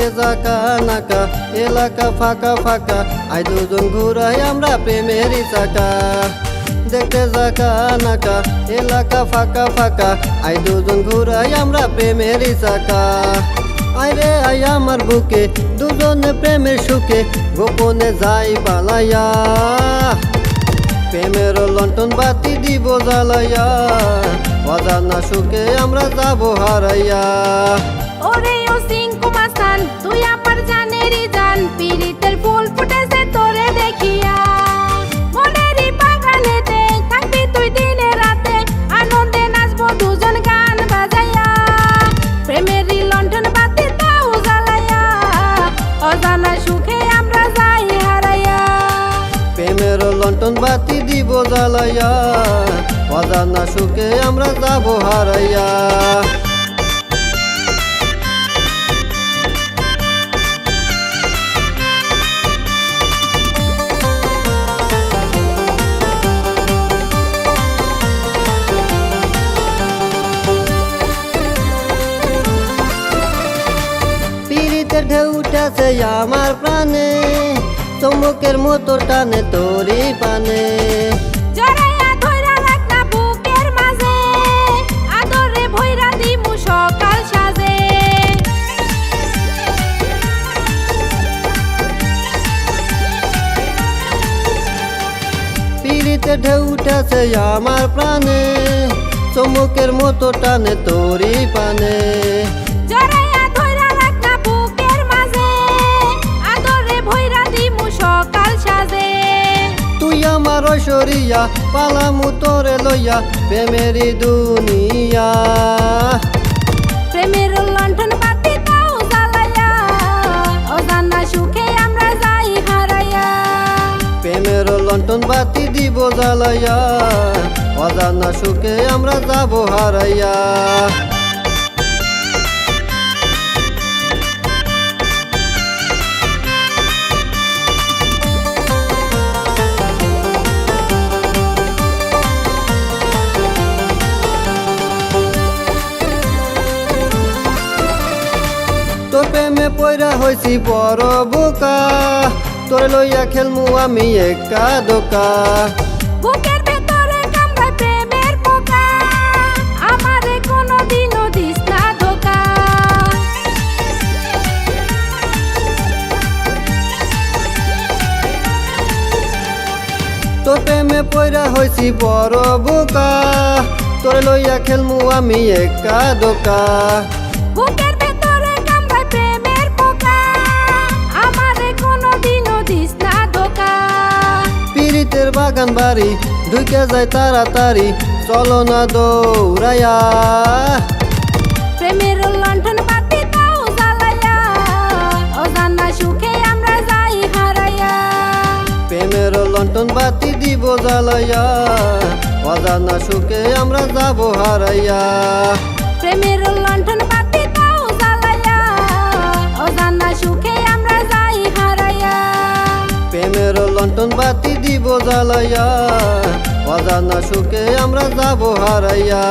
দেখতে জাকা নাকা এলাকা ফাঁকা ফাঁকা আই দুজন ঘুরাই আমরা প্রেমেরই চাকা। দেখতে জাকা নাকা এলাকা ফাঁকা ফাঁকা আই দুজন ঘুরাই আমরা প্রেমেরই চাকা। আইরে আই আমার বুকে, দুজনে প্রেমের সুখে, গোপনে যাই পালাইয়া। প্রেমের লন্ঠন বাতি দিব জ্বালাইয়া, অজানা সুখে আমরা যাব হারাইয়া। তুই আমার জানেরই জান, পিরিতের তোরে দেখিয়া। মনেরই তুই দিনে রাতে, আনন্দে নাচবো গান বাজাইয়া। প্রেমেরই লণ্ঠন বাতি জ্বালাইয়া, অজানা সুখে আমরা যাই লন্ঠন বাতি দিব জ্বালাইয়া, অজানা সুখে আমরা যাব হারাইয়া। উঠেছে আমার প্রাণে চমকের মতো টানে তোরই পানে। পিড়িতে ঢেউ উঠেছে আমার প্রাণে চমকের মতো টানে তোরই পানে। আমার ঐশ্বরিয়া পালামু তোরে লইয়া প্রেমেরই দুনিয়া। প্রেমের লণ্ঠন বাতি দাও জ্বালাইয়া অজানা সুখে আমরা যাই হারাইয়া। প্রেমের লন্ঠন বাতি দিব জ্বালাইয়া অজানা সুখে আমরা যাব হারাইয়া। প্রেমে পয়রা হইছি বড় বোকা। তোর লইয়া খেলমু আমি একা দোকা। বুকের ভেতরে কামড়ায় প্রেমের পোকা। আমারে কোনো দিনও দিস না ধোকা। তোর প্রেমে পয়রা হইছি বড় বোকা। তোর লইয়া খেলমু আমি একা দোকা। বুকের পিরিতের বাগান বাড়ি ঢুকে যায় তাড়াতাড়ি। চলো না দৌড়াইয়া। প্রেমের লণ্ঠন বাতি দাও জ্বালাইয়া অজানা সুখে আমরা যাই হারাইয়া। প্রেমের লন্ঠন বাতি দিব জ্বালাইয়া অজানা সুখে আমরা যাব হারাইয়া। প্রেমের লণ্ঠন বাতি দাও জ্বালাইয়া অজানা সুখে আমরা যাই হারাইয়া। প্রেমের লন্ঠন বাতি দিব জ্বালাইয়া অজানা সুখে আমরা যাব হারাইয়া।